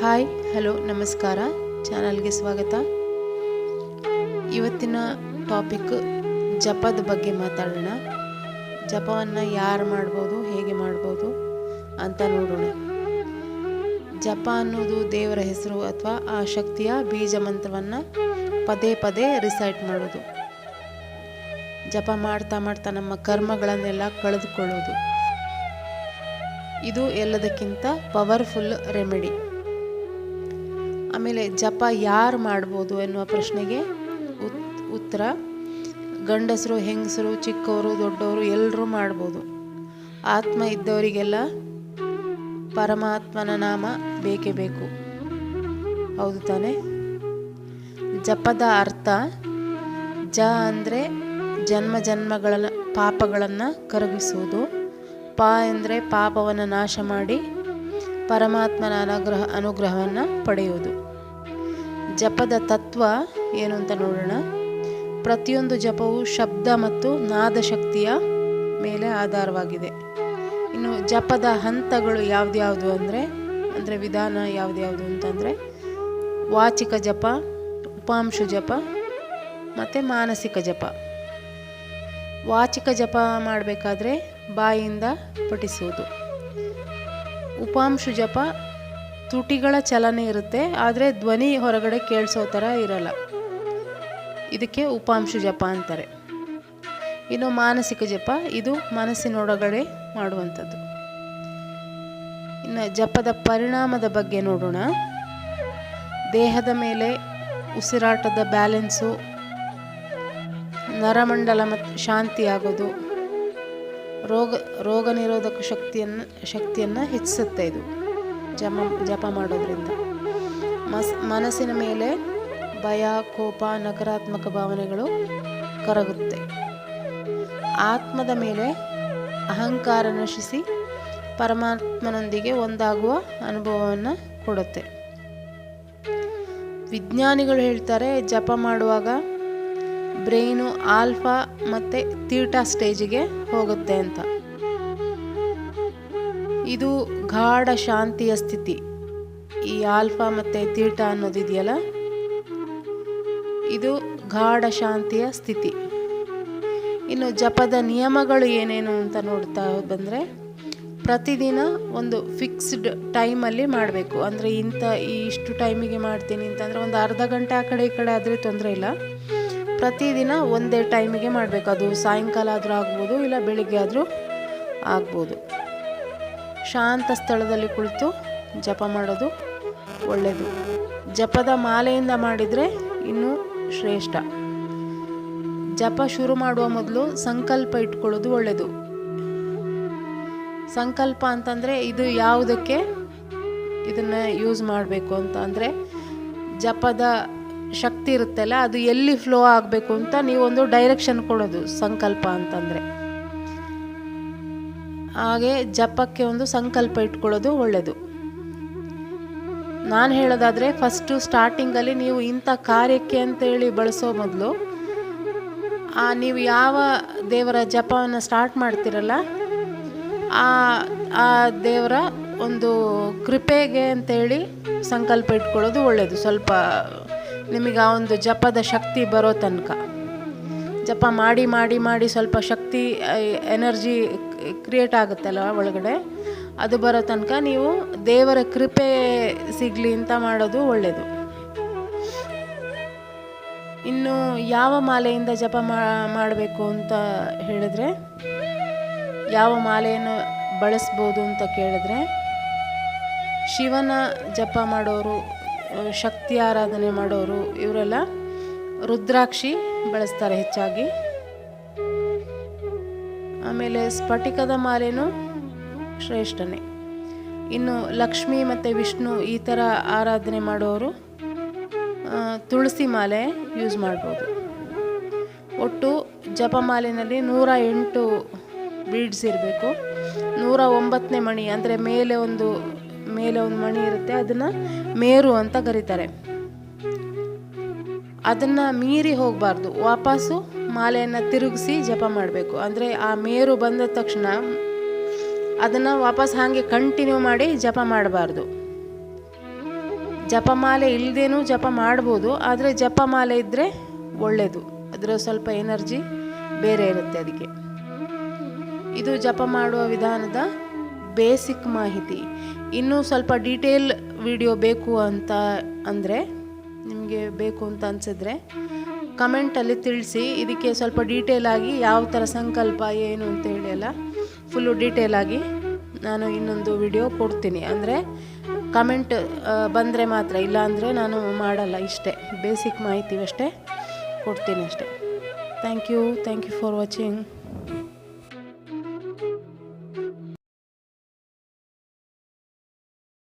Hi, hello, ನಮಸ್ಕಾರ. ಚಾನಲ್ಗೆ ಸ್ವಾಗತ. ಇವತ್ತಿನ ಟಾಪಿಕ್ ಜಪದ ಬಗ್ಗೆ ಮಾತಾಡೋಣ. ಜಪವನ್ನು ಯಾರು ಮಾಡ್ಬೋದು, ಹೇಗೆ ಮಾಡ್ಬೋದು ಅಂತ ನೋಡೋಣ. ಜಪ ಅನ್ನೋದು ದೇವರ ಹೆಸರು ಅಥವಾ ಆ ಶಕ್ತಿಯ ಬೀಜ ಮಂತ್ರವನ್ನು ಪದೇ ಪದೇ ರಿಸೈಟ್ ಮಾಡೋದು. ಜಪ ಮಾಡ್ತಾ ಮಾಡ್ತಾ ನಮ್ಮ ಕರ್ಮಗಳನ್ನೆಲ್ಲ ಕಳೆದುಕೊಳ್ಳೋದು. ಇದು ಎಲ್ಲದಕ್ಕಿಂತ ಪವರ್ಫುಲ್ ರೆಮಿಡಿ. ಆಮೇಲೆ ಜಪ ಯಾರು ಮಾಡ್ಬೋದು ಎನ್ನುವ ಪ್ರಶ್ನೆಗೆ ಉತ್, ಉತ್ತರ, ಗಂಡಸರು, ಹೆಂಗಸರು ಚಿಕ್ಕವರು ದೊಡ್ಡವರು ಎಲ್ಲರೂ ಮಾಡ್ಬೋದು. ಆತ್ಮ ಇದ್ದವರಿಗೆಲ್ಲ ಪರಮಾತ್ಮನ ನಾಮ ಬೇಕೇ ಬೇಕು. ಹೌದು ತಾನೆ? ಜಪದ ಅರ್ಥ, ಜ ಅಂದರೆ ಜನ್ಮ ಜನ್ಮಗಳ ಪಾಪಗಳನ್ನು ಕರಗಿಸುವುದು. ಪ ಅಂದರೆ ಪಾಪವನ್ನು ನಾಶ ಮಾಡಿ ಪರಮಾತ್ಮನ ಅನುಗ್ರಹ, ಅನುಗ್ರಹವನ್ನು ಪಡೆಯುವುದು. ಜಪದ ತತ್ವ ಏನು ಅಂತ ನೋಡೋಣ. ಪ್ರತಿಯೊಂದು ಜಪವು ಶಬ್ದ ಮತ್ತು ನಾದ ಶಕ್ತಿಯ ಮೇಲೆ ಆಧಾರವಾಗಿದೆ. ಇನ್ನು ಜಪದ ಹಂತಗಳು ಯಾವ್ದ್ಯಾವುದು ಅಂದರೆ ಅಂದರೆ ವಿಧಾನ ಯಾವ್ದ್ಯಾವುದು ಅಂತಂದರೆ ವಾಚಿಕ ಜಪ, ಉಪಾಂಶು ಜಪ, ಮತ್ತು ಮಾನಸಿಕ ಜಪ. ವಾಚಿಕ ಜಪ ಮಾಡಬೇಕಾದ್ರೆ ಬಾಯಿಂದ ಪಠಿಸುವುದು. ಉಪಾಂಶು ಜಪ ತುಟಿಗಳ ಚಲನೆ ಇರುತ್ತೆ, ಆದರೆ ಧ್ವನಿ ಹೊರಗಡೆ ಕೇಳಿಸೋ ಥರ ಇರಲ್ಲ. ಇದಕ್ಕೆ ಉಪಾಂಶು ಜಪ ಅಂತಾರೆ. ಇನ್ನು ಮಾನಸಿಕ ಜಪ, ಇದು ಮನಸ್ಸಿನೊಳಗಡೆ ಮಾಡುವಂಥದ್ದು. ಇನ್ನು ಜಪದ ಪರಿಣಾಮದ ಬಗ್ಗೆ ನೋಡೋಣ. ದೇಹದ ಮೇಲೆ ಉಸಿರಾಟದ ಬ್ಯಾಲೆನ್ಸು, ನರಮಂಡಲ ಮತ್ತು ಶಾಂತಿ ಆಗೋದು ರೋಗ ರೋಗ ನಿರೋಧಕ ಶಕ್ತಿಯನ್ನು ಶಕ್ತಿಯನ್ನು ಹೆಚ್ಚಿಸುತ್ತೆ ಇದು. ಜಪ ಜಪ ಮಾಡೋದ್ರಿಂದ. ಮಸ್, ಮನಸ್ಸಿನ ಮೇಲೆ ಭಯ, ಕೋಪ, ನಕಾರಾತ್ಮಕ ಭಾವನೆಗಳು ಕರಗುತ್ತೆ. ಆತ್ಮದ ಮೇಲೆ ಅಹಂಕಾರ ನಶಿಸಿ ಪರಮಾತ್ಮನೊಂದಿಗೆ ಒಂದಾಗುವ ಅನುಭವವನ್ನು ಕೊಡುತ್ತೆ. ವಿಜ್ಞಾನಿಗಳು ಹೇಳ್ತಾರೆ, ಜಪ ಮಾಡುವಾಗ ಬ್ರೈನು ಆಲ್ಫಾ ಮತ್ತು ತೀಟಾ ಸ್ಟೇಜಿಗೆ ಹೋಗುತ್ತೆ ಅಂತ. ಇದು ಗಾಢ ಶಾಂತಿಯ ಸ್ಥಿತಿ. ಈ ಆಲ್ಫಾ ಮತ್ತು ತೀಟ ಅನ್ನೋದಿದೆಯಲ್ಲ ಇದು ಗಾಢ ಶಾಂತಿಯ ಸ್ಥಿತಿ. ಇನ್ನು ಜಪದ ನಿಯಮಗಳು ಏನೇನು ಅಂತ ನೋಡ್ತಾ ಬಂದರೆ, ಪ್ರತಿದಿನ ಒಂದು ಫಿಕ್ಸ್ಡ್ ಟೈಮಲ್ಲಿ ಮಾಡಬೇಕು. ಅಂದರೆ ಇಂಥ ಇಷ್ಟು ಟೈಮಿಗೆ ಮಾಡ್ತೀನಿ ಅಂತಂದರೆ ಒಂದು ಅರ್ಧ ಗಂಟೆ ಆ ಕಡೆ ಈ ಕಡೆ ಆದರೆ ತೊಂದರೆ ಇಲ್ಲ. ಪ್ರತಿದಿನ ಒಂದೇ ಟೈಮಿಗೆ ಮಾಡಬೇಕು. ಅದು ಸಾಯಂಕಾಲ ಆದರೂ ಆಗ್ಬೋದು, ಇಲ್ಲ ಬೆಳಿಗ್ಗೆ ಆದರೂ ಆಗ್ಬೋದು. ಶಾಂತ ಸ್ಥಳದಲ್ಲಿ ಕುಳಿತು ಜಪ ಮಾಡೋದು ಒಳ್ಳೆಯದು. ಜಪದ ಮಾಲೆಯಿಂದ ಮಾಡಿದರೆ ಇನ್ನೂ ಶ್ರೇಷ್ಠ. ಜಪ ಶುರು ಮಾಡುವ ಮೊದಲು ಸಂಕಲ್ಪ ಇಟ್ಕೊಳ್ಳೋದು ಒಳ್ಳೆಯದು. ಸಂಕಲ್ಪ ಅಂತಂದರೆ ಇದು ಯಾವುದಕ್ಕೆ ಇದನ್ನು ಯೂಸ್ ಮಾಡಬೇಕು ಅಂತ ಅಂದರೆ ಜಪದ ಶಕ್ತಿ ಇರುತ್ತಲ್ಲ, ಅದು ಎಲ್ಲಿ ಫ್ಲೋ ಆಗಬೇಕು ಅಂತ ನೀವೊಂದು ಡೈರೆಕ್ಷನ್ ಕೊಡೋದು ಸಂಕಲ್ಪ ಅಂತಂದರೆ. ಹಾಗೆ ಜಪಕ್ಕೆ ಒಂದು ಸಂಕಲ್ಪ ಇಟ್ಕೊಳ್ಳೋದು ಒಳ್ಳೆಯದು ನಾನು ಹೇಳೋದಾದರೆ ಫಸ್ಟು ಸ್ಟಾರ್ಟಿಂಗಲ್ಲಿ ನೀವು ಇಂಥ ಕಾರ್ಯಕ್ಕೆ ಅಂತೇಳಿ ಬಳಸೋ ಮೊದಲು ನೀವು ಯಾವ ದೇವರ ಜಪವನ್ನು ಸ್ಟಾರ್ಟ್ ಮಾಡ್ತಿರಲ್ಲ, ಆ ಆ ದೇವರ ಒಂದು ಕೃಪೆಗೆ ಅಂತೇಳಿ ಸಂಕಲ್ಪ ಇಟ್ಕೊಳ್ಳೋದು ಒಳ್ಳೆಯದು ಸ್ವಲ್ಪ ನಿಮಗೆ ಆ ಒಂದು ಜಪದ ಶಕ್ತಿ ಬರೋ ತನಕ. ಜಪ ಮಾಡಿ ಮಾಡಿ ಮಾಡಿ ಸ್ವಲ್ಪ ಶಕ್ತಿ ಎನರ್ಜಿ ಕ್ರಿಯೇಟ್ ಆಗುತ್ತಲ್ಲ ಒಳಗಡೆ? ಅದು ಬರೋ ತನಕ ನೀವು ದೇವರ ಕೃಪೆ ಸಿಗಲಿ ಅಂತ ಮಾಡೋದು ಒಳ್ಳೆಯದು ಇನ್ನು ಯಾವ ಮಾಲೆಯಿಂದ ಜಪ ಮಾಡಬೇಕು ಅಂತ ಹೇಳಿದ್ರೆ? ಯಾವ ಮಾಲೆಯನ್ನು ಬಳಸ್ಬೋದು ಅಂತ ಕೇಳಿದ್ರೆ? ಶಿವನ ಜಪ ಮಾಡೋರು, ಶಕ್ತಿ ಆರಾಧನೆ ಮಾಡೋರು, ಇವರೆಲ್ಲ ರುದ್ರಾಕ್ಷಿ ಬಳಸ್ತಾರೆ ಹೆಚ್ಚಾಗಿ. ಆಮೇಲೆ ಸ್ಫಟಿಕದ ಮಾಲೆನೂ ಶ್ರೇಷ್ಠನೇ. ಇನ್ನು ಲಕ್ಷ್ಮಿ ಮತ್ತು ವಿಷ್ಣು ಈ ಥರ ಆರಾಧನೆ ಮಾಡೋರು ತುಳಸಿ ಮಾಲೆ ಯೂಸ್ ಮಾಡ್ಬೋದು. ಒಟ್ಟು ಜಪಮಾಲೆಯಲ್ಲಿ ನೂರ ಎಂಟು ಬೀಡ್ಸ್ ಇರಬೇಕು. ನೂರ ಒಂಬತ್ತನೇ ಮಣಿ, ಅಂದರೆ ಮೇಲೆ ಒಂದು ಮೇಲೆ ಒಂದು ಮಣಿ ಇರುತ್ತೆ, ಅದನ್ನು ಮೇರು ಅಂತ ಕರೀತಾರೆ. ಅದನ್ನು ಮೀರಿ ಹೋಗಬಾರ್ದು, ವಾಪಸ್ಸು ಮಾಲೆಯನ್ನು ತಿರುಗಿಸಿ ಜಪ ಮಾಡಬೇಕು. ಅಂದರೆ ಆ ಮೇರು ಬಂದ ತಕ್ಷಣ ಅದನ್ನು ವಾಪಸ್ ಹಾಗೆ ಕಂಟಿನ್ಯೂ ಮಾಡಿ ಜಪ ಮಾಡಬಾರ್ದು. ಜಪಮಾಲೆ ಇಲ್ಲದೇನೂ ಜಪ ಮಾಡ್ಬೋದು, ಆದರೆ ಜಪಮಾಲೆ ಇದ್ದರೆ ಒಳ್ಳೆಯದು ಅದರ ಸ್ವಲ್ಪ ಎನರ್ಜಿ ಬೇರೆ ಇರುತ್ತೆ ಅದಕ್ಕೆ. ಇದು ಜಪ ಮಾಡುವ ವಿಧಾನದ ಬೇಸಿಕ್ ಮಾಹಿತಿ. ಇನ್ನೂ ಸ್ವಲ್ಪ ಡೀಟೇಲ್ ವಿಡಿಯೋ ಬೇಕು ಅಂತ ಅಂದರೆ, ನಿಮಗೆ ಬೇಕು ಅಂತ ಅನಿಸಿದ್ರೆ ಕಮೆಂಟಲ್ಲಿ ತಿಳಿಸಿ, ಇದಕ್ಕೆ ಸ್ವಲ್ಪ ಡೀಟೇಲಾಗಿ ಯಾವ ಥರ ಸಂಕಲ್ಪ, ಏನು ಅಂತ ಹೇಳಿ ಎಲ್ಲ ಫುಲ್ಲು ಡೀಟೇಲಾಗಿ ನಾನು ಇನ್ನೊಂದು ವಿಡಿಯೋ ಕೊಡ್ತೀನಿ. ಅಂದರೆ ಕಮೆಂಟ್ ಬಂದರೆ ಮಾತ್ರ, ಇಲ್ಲಾಂದರೆ ನಾನು ಮಾಡಲ್ಲ ಇಷ್ಟೇ. ಬೇಸಿಕ್ ಮಾಹಿತಿ ಅಷ್ಟೇ ಕೊಡ್ತೀನಿ ಅಷ್ಟೇ. Thank you thank you for watching